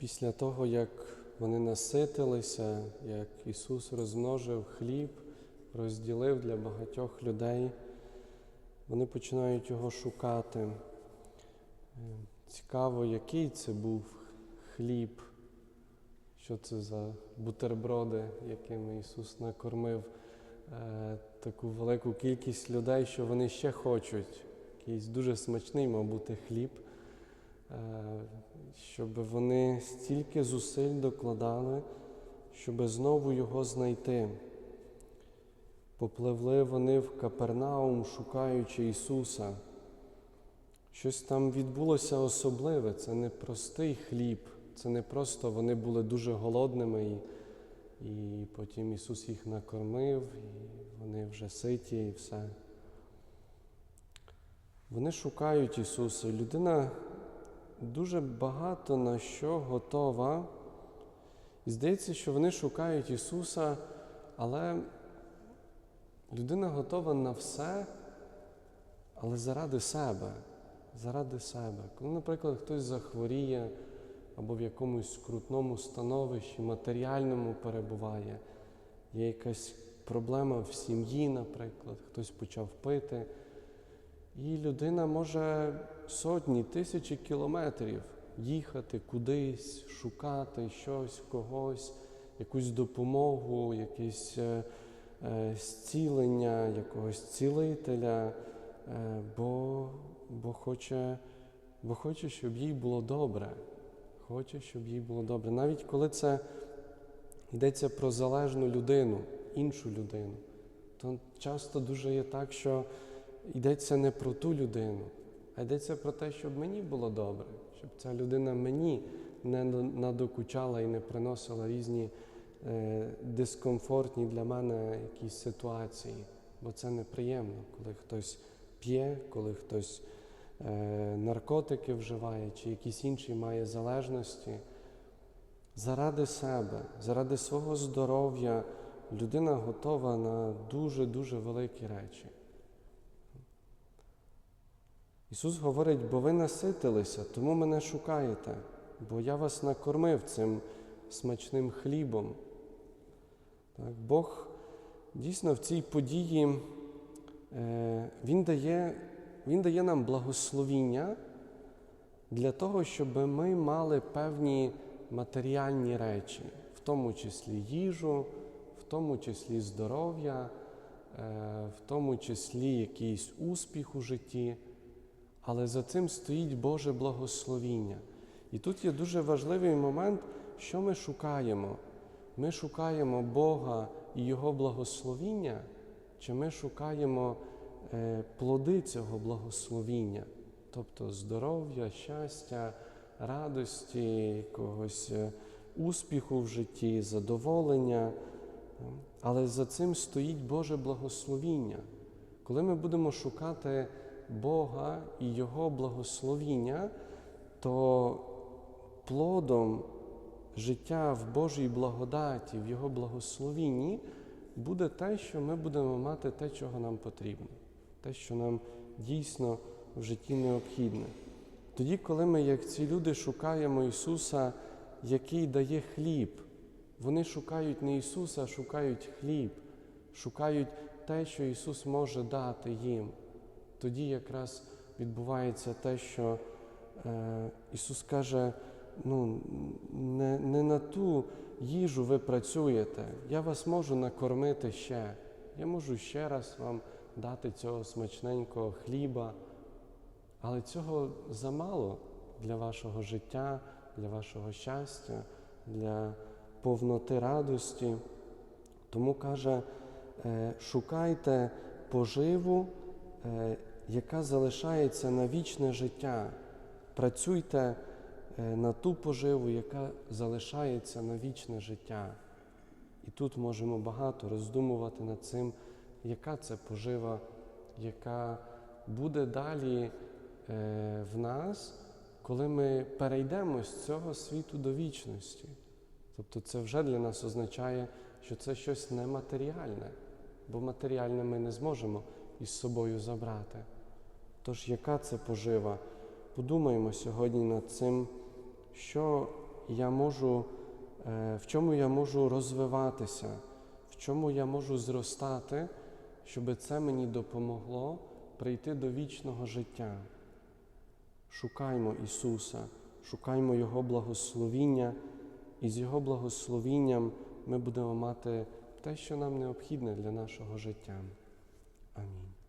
Після того, як вони наситилися, як Ісус розмножив хліб, розділив для багатьох людей, вони починають його шукати. Е, Цікаво, який це був хліб, що це за бутерброди, якими Ісус накормив е, таку велику кількість людей, що вони ще хочуть. Якийсь дуже смачний, мав хліб, щоб вони стільки зусиль докладали, щоб знову його знайти. Попливли вони в Капернаум, шукаючи Ісуса. Щось там відбулося особливе, це не простий хліб, це не просто вони були дуже голодними, і, і потім Ісус їх накормив, і вони вже ситі і все. Вони шукають Ісуса. Людина дуже багато на що готова. І здається, що вони шукають Ісуса, але людина готова на все, але заради себе. Заради себе. Коли, наприклад, хтось захворіє або в якомусь скрутному становищі, матеріальному перебуває, є якась проблема в сім'ї, наприклад, хтось почав пити, і людина може сотні, тисячі кілометрів їхати кудись, шукати щось, когось, якусь допомогу, якесь е, е, зцілення, якогось цілителя, е, бо бо хоче, бо хоче, щоб їй було добре. Хоче, щоб їй було добре. Навіть коли це йдеться про залежну людину, іншу людину, то часто дуже є так, що йдеться не про ту людину, а йдеться про те, щоб мені було добре, щоб ця людина мені не надокучала і не приносила різні е, дискомфортні для мене якісь ситуації. Бо це неприємно, коли хтось п'є, коли хтось е, наркотики вживає чи якісь інші має залежності. Заради себе, заради свого здоров'я людина готова на дуже-дуже великі речі. Ісус говорить, бо ви наситилися, тому мене шукаєте, бо я вас накормив цим смачним хлібом. Так, Бог дійсно в цій події е, Він дає, Він дає нам благословіння для того, щоб ми мали певні матеріальні речі, в тому числі їжу, в тому числі здоров'я, е, в тому числі якийсь успіх у житті. Але за цим стоїть Боже благословіння. І тут є дуже важливий момент, що ми шукаємо. Ми шукаємо Бога і Його благословіння, чи ми шукаємо е, плоди цього благословіння, тобто здоров'я, щастя, радості, якогось е, успіху в житті, задоволення. Але за цим стоїть Боже благословіння. Коли ми будемо шукати Бога і Його благословіння, то плодом життя в Божій благодаті, в Його благословінні буде те, що ми будемо мати те, чого нам потрібно, те, що нам дійсно в житті необхідне. Тоді, коли ми, як ці люди, шукаємо Ісуса, який дає хліб, вони шукають не Ісуса, а шукають хліб, шукають те, що Ісус може дати їм. Тоді якраз відбувається те, що е, Ісус каже, ну, не, не на ту їжу ви працюєте, я вас можу накормити ще. Я можу ще раз вам дати цього смачненького хліба, але цього замало для вашого життя, для вашого щастя, для повноти радості. Тому каже, е, шукайте поживу, е, яка залишається на вічне життя. Працюйте е, на ту поживу, яка залишається на вічне життя. І тут можемо багато роздумувати над цим, яка це пожива, яка буде далі в нас, коли ми перейдемо з цього світу до вічності. Тобто це вже для нас означає, що це щось нематеріальне, бо матеріальне ми не зможемо із собою забрати. Тож, яка це пожива? Подумаємо сьогодні над цим, що я можу, е, в чому я можу розвиватися, в чому я можу зростати, щоб це мені допомогло прийти до вічного життя. Шукаймо Ісуса, шукаймо Його благословіння, і з Його благословінням ми будемо мати те, що нам необхідне для нашого життя. Амінь.